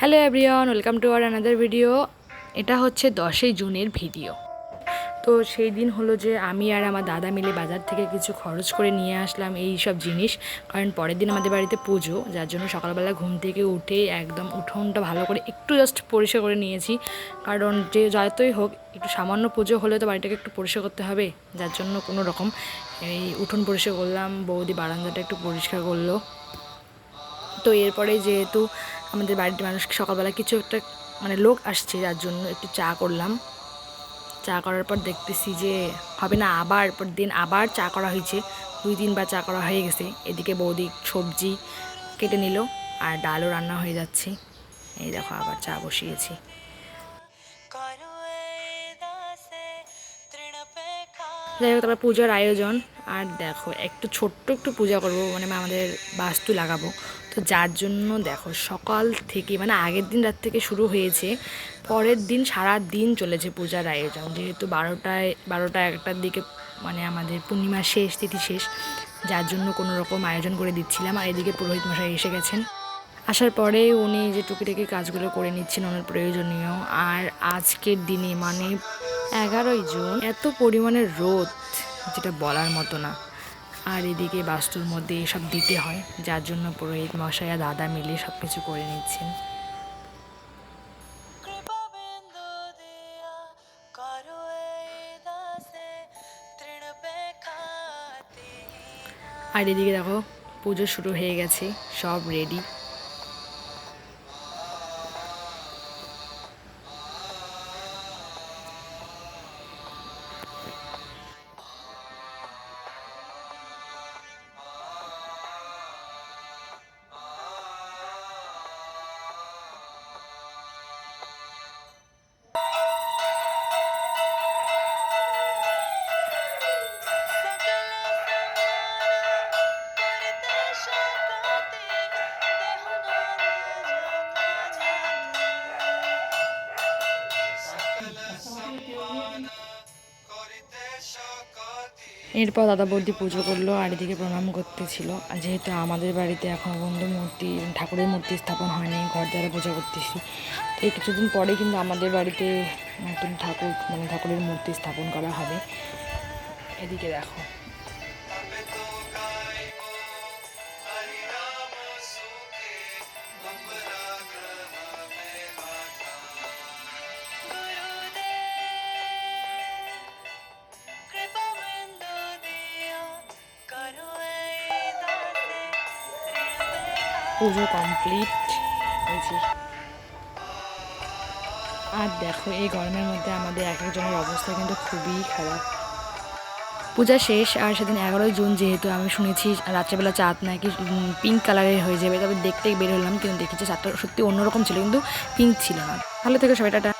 Hello everyone welcome to আর another video এটা হচ্ছে দশই জুনের ভিডিও তো সেই দিন হলো যে আমি আর আমার দাদা মিলে বাজার থেকে কিছু খরচ করে নিয়ে আসলাম এই সব জিনিস। কারণ পরের দিন আমাদের বাড়িতে পুজো, যার জন্য সকালবেলা ঘুম থেকে উঠে একদম উঠোনটা ভালো করে একটু জাস্ট পরিষ্কার করে নিয়েছি। কারণ যে যতই হোক, একটু সামান্য পুজো হলে তো বাড়িটাকে একটু পরিষ্কার করতে হবে। যার জন্য কোনো রকম এই উঠোন পরিষ্কার করলাম, বৌদি বারান্দাটা একটু পরিষ্কার করল। তো এরপরে যেহেতু আমাদের বাড়ির মানুষ সকালবেলা কিছু একটা মানে লোক আসছে যার জন্য একটু চা করলাম। চা করার পর দেখতেছি যে হবে না, আবার পর দিন আবার চা করা হয়েছে। দুই তিনবার চা করা হয়ে গেছে। এদিকে বৌদি সবজি কেটে নিল আর ডালও রান্না হয়ে যাচ্ছে। এই দেখো আবার চা বসিয়েছি। যাই হোক, তারপর পুজোর আয়োজন। আর দেখো, একটু ছোট্ট একটু পূজা করব মানে আমাদের বাস্তু লাগাবো। তো যার জন্য দেখো সকাল থেকে মানে আগের দিন রাত থেকে শুরু হয়েছে, পরের দিন সারা দিন চলেছে পূজার আয়োজন। যেহেতু বারোটায়, বারোটা একটার দিকে মানে আমাদের পূর্ণিমা শেষ, তিথি শেষ, যার জন্য কোনো রকম আয়োজন করে দিচ্ছিলাম। আর এদিকে পুরোহিত মশাই এসে গেছেন। আসার পরে উনি যে টুকিটাকি কাজগুলো করে নিচ্ছেন ওনার প্রয়োজনীয়। আর আজকের দিনে মানে এগারোই জুন, এত পরিমাণের রোদ, যেটা বলার মতো না। আর এদিকে বাস্তুর মধ্যে এসব দিতে হয় যার জন্য পুরোহিত মশাইয়া আর দাদা মিলে সব কিছু করে নিচ্ছেন আর এদিকে দেখো পুজো শুরু হয়ে গেছে সব রেডি এরপর দাদা বৌদি পুজো করল, আর এদিকে প্রণাম করতেছিল। আর যেহেতু আমাদের বাড়িতে এখন পর্যন্ত মূর্তি, ঠাকুরের মূর্তি স্থাপন হয়নি, ঘর দ্বারা পূজা করতেছি। এই কিছুদিন পরে কিন্তু আমাদের বাড়িতে নতুন ঠাকুর মানে ঠাকুরের মূর্তি স্থাপন করা হবে। এদিকে দেখো। পুজো কমপ্লিট হয়েছে আর দেখো, এই গরমের মধ্যে আমাদের এক একজনের অবস্থা কিন্তু খুবই খারাপ। পূজা শেষ, আর সেদিন এগারোই জুন যেহেতু আমি শুনেছি, রাত্রেবেলা চাঁদ নাকি পিঙ্ক কালারের হয়ে যাবে। তবে দেখতে বের হলাম, কিন্তু দেখেছি চাঁদটা সত্যি অন্যরকম ছিল, কিন্তু পিঙ্ক ছিল না। ভালো থেকে সবাই, টাটা।